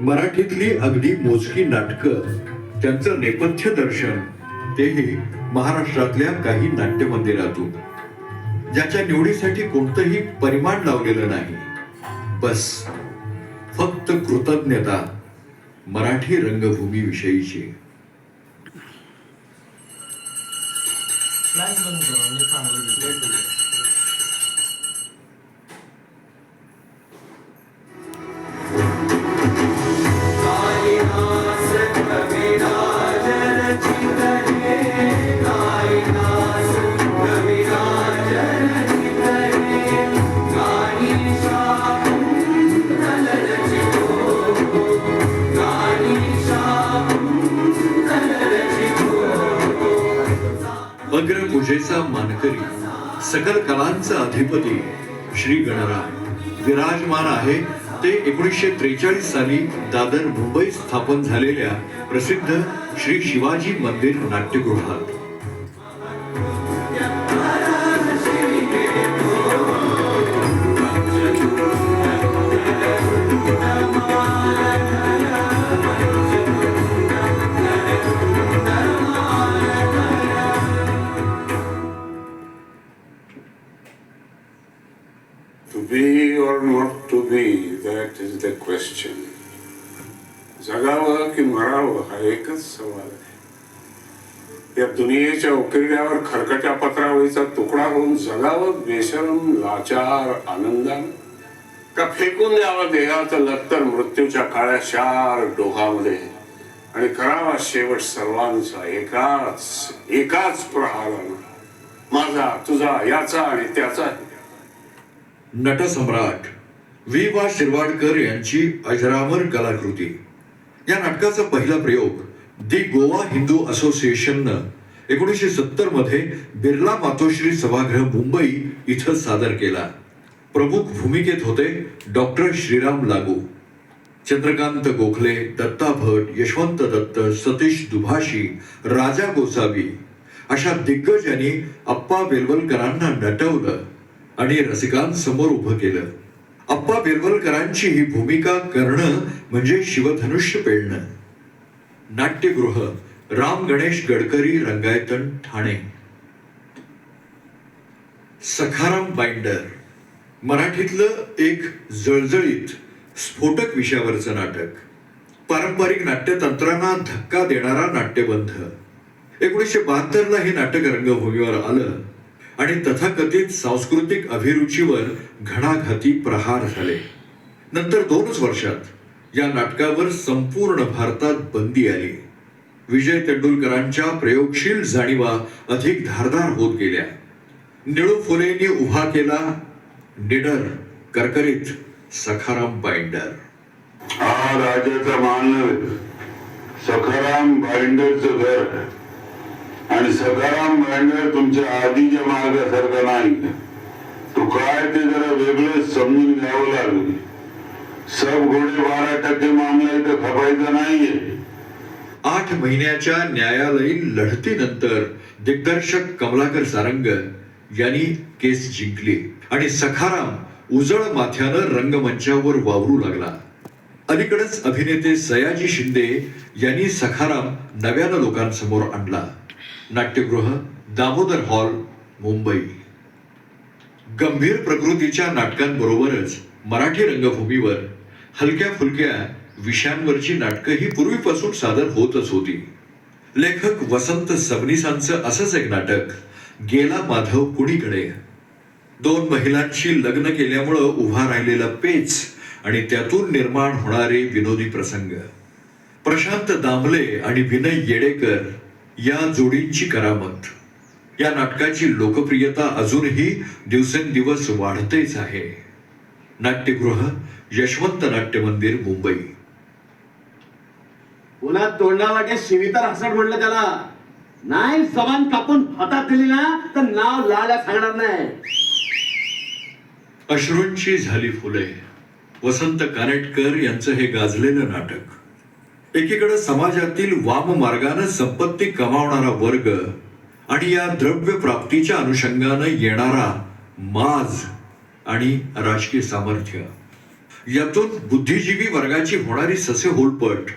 मराठीतली अगदी मोजकी नाटकं त्यांचं नेपथ्य दर्शन तेही महाराष्ट्रातल्या काही नाट्य मंदिरातून ज्याच्या निवडीसाठी कोणतंही परिमाण लावलेलं नाही. बस. फक्त कृतज्ञता मराठी रंगभूमी विषयीची चांगलं पूजेचा मानकरी सकल कलांचा अधिपती श्री गणराय. विराजमान आहे ते एकोणीसशे त्रेचाळीस साली दादर मुंबईत स्थापन झालेल्या प्रसिद्ध श्री शिवाजी मंदिर नाट्यगृहात. Not that is the question. जगावं की मरावं हा एकच सवाल आहे. या दुनियेच्या उकिरड्यावर खरकट्या पत्रावळीचा तुकडा होऊन जगावं बेशरम लाचार आनंदान का फेकून द्यावं देहाचं लत्तर मृत्यूच्या काळ्या शार डोहामध्ये? आणि करावा शेवट सर्वांचा एकाच एकाच प्रहारानं. माझा तुझा याचा आणि त्याचा नटसम्राट वि वा शिरवाडकर यांची अजरामर कलाकृती. या नाटकाचा पहिला प्रयोग दी गोवा हिंदू असोसिएशननं एकोणीसशे सत्तरमध्ये बिर्ला मातोश्री सभागृह मुंबई इथं सादर केला. प्रमुख भूमिकेत होते डॉक्टर श्रीराम लागू. चंद्रकांत गोखले दत्ता भट यशवंत दत्त सतीश दुभाषी राजा गोसावी अशा दिग्गजांनी अप्पा बेलवलकरांना नटवलं आणि रसिकांसमोर उभं केलं. अप्पा बेलवलकरांची ही भूमिका करणं म्हणजे शिवधनुष्य पेळणं नाट्यगृह राम गणेश गडकरी रंगायतन ठाणे. सखाराम बाइंडर मराठीतलं एक जळजळीत स्फोटक विषयावरचं नाटक. पारंपरिक नाट्यतंत्रांना धक्का देणारा नाट्यबंध. एकोणीसशे बहात्तरला हे नाटक रंगभूमीवर आलं. आणि तथाकथित सांस्कृतिक अभिरुचीवर घणाघाती प्रहार झाले. नंतर दोनच वर्षात या नाटकावर संपूर्ण भारतात बंदी आली. विजय तेंडुलकरांच्या प्रयोगशील जाणीवा अधिक धारदार होत गेल्या. निळू फुलेंनी उभा केला निडर करकरीत सखाराम बाइंडर. हा राजाचा मान सखाराम बाइंडरचं घर. आणि सखाराम बाइंडर तुमच्या आधीच्या मार्गासारखा नाही. तो काय ते जरा वेगळंच समजून घ्यावं लागेल. सब घोडे बारा टक्के मामला इथं खपायचा नाहीये. आठ महिन्याच्या न्यायालयीन लढतीनंतर दिग्दर्शक कमलाकर सारंग यांनी केस जिंकली आणि सखाराम उजळ माथ्यानं रंगमंचावर वावरू लागला. अलीकडेच अभिनेते सयाजी शिंदे यांनी सखाराम नव्यानं लोकांसमोर आणला. नाट्यगृह दामोदर हॉल मुंबई. गंभीर प्रकृतीच्या नाटकांबरोबरच मराठी रंगभूमीवर हलक्या फुलक्या विषयांवरची नाटकं ही पूर्वीपासून सादर होतच होती. लेखक वसंत सबनीसांचं असंच एक नाटक गेला माधव कुणीकडे? दोन महिलांशी लग्न केल्यामुळं उभा राहिलेला पेच आणि त्यातून निर्माण होणारे विनोदी प्रसंग. प्रशांत दामले आणि विनय येडेकर या जोडींची करामत. या नाटकाची लोकप्रियता अजूनही दिवसेंदिवस वाढतेच आहे. नाट्यगृह यशवंत नाट्य मंदिर मुंबई. पुन्हा तोंडावाटे शिवितर हसड म्हणलं त्याला. नाही जबान कापून हातात दिली ना तर नाव लाला सांगणार नाही. अश्रूंची झाली फुले. वसंत कानेटकर यांचं हे गाजलेलं नाटक. एकीकडे समाजातील वाम मार्गानं संपत्ती कमावणारा वर्ग आणि या द्रव्य प्राप्तीच्या अनुषंगानं येणारा माज आणि राजकीय सामर्थ्य. यातून बुद्धिजीवी वर्गाची होणारी ससे होलपट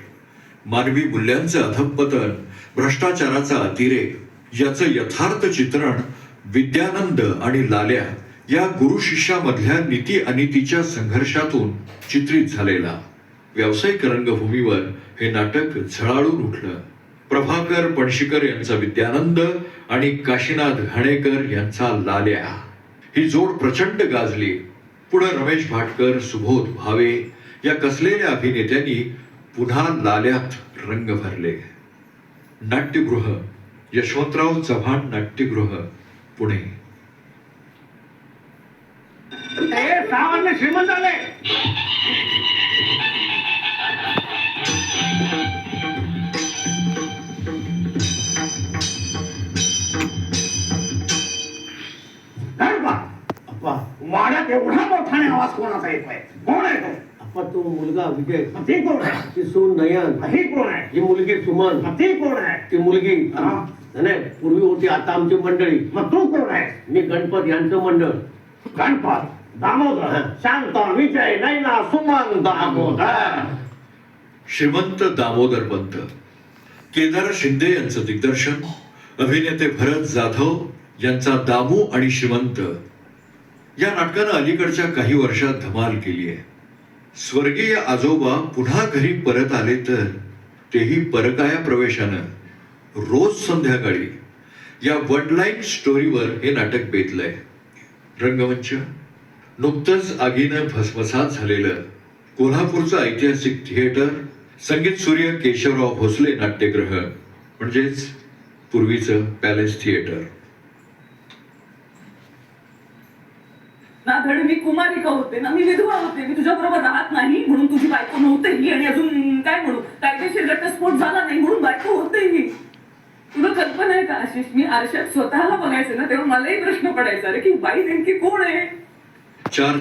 मानवी मूल्यांचं अधपतन भ्रष्टाचाराचा अतिरेक याचं यथार्थ चित्रण विद्यानंद आणि लाल्या या गुरु शिष्यामधल्या नीती अनितीच्या संघर्षातून चित्रित झालेला. व्यावसायिक रंगभूमीवर हे नाटक झळाळून उठलं. प्रभाकर पणशीकर यांचा विद्यानंद आणि काशीनाथ घाणेकर यांचा लाल्या. ही जोड प्रचंड गाजली. पुढे रमेश भाटकर सुबोध भावे या कसलेल्या अभिनेत्यांनी पुन्हा लाल्यात रंग भरले. नाट्यगृह यशवंतराव चव्हाण नाट्यगृह पुणे. सामान्य श्रीमंत वाड्यात एवढा मोठाने आवाज कोणाचा येतोय? कोण आहे तो? अप्पा तो मुलगा विजय. ती कोण आहे? ती सून नयन. ही कोण आहे? ही मुलगी सुमन. ती कोण आहे? ती मुलगी. हा. नाही पूर्वी होती आता आमची मंडळी. मग तू कोण आहे? मी गणपत यांचं मंडळ. गणपत दामोदर शांत विजय नैना सुमन दामोदर. श्रीमंत दामोदर पंत केदार शिंदे यांचं दिग्दर्शन अभिनेते भरत जाधव यांचा दामू आणि श्रीमंत या नाटकानं अलीकडच्या काही वर्षात धमाल केली आहे. स्वर्गीय आजोबा पुन्हा घरी परत आले तर तेही परकाया प्रवेशानं रोज संध्याकाळी. या वनलाईन स्टोरीवर हे नाटक बेतलंय रंगमंच नुकतंच आगीनं भस्मसात झालेलं कोल्हापूरचं ऐतिहासिक थिएटर संगीत सूर्य केशवराव भोसले नाट्यगृह म्हणजेच पूर्वीचं पॅलेस थिएटर ना धड मी कुमारिका होते ना मी विधवा होते मी तुझ्या बरोबर राहत नाही म्हणून तुझी बायको नव्हतेही आणि अजून काय म्हणू? कायदेशीर घटस्फोट झाला नाही म्हणून बायको होतेही. तुला कल्पना आहे का आशिष? मी आरशात स्वतःला बघायचे ना तेव्हा मलाही प्रश्न पडायचा अरे की बाई नेमकी कोण आहे? चार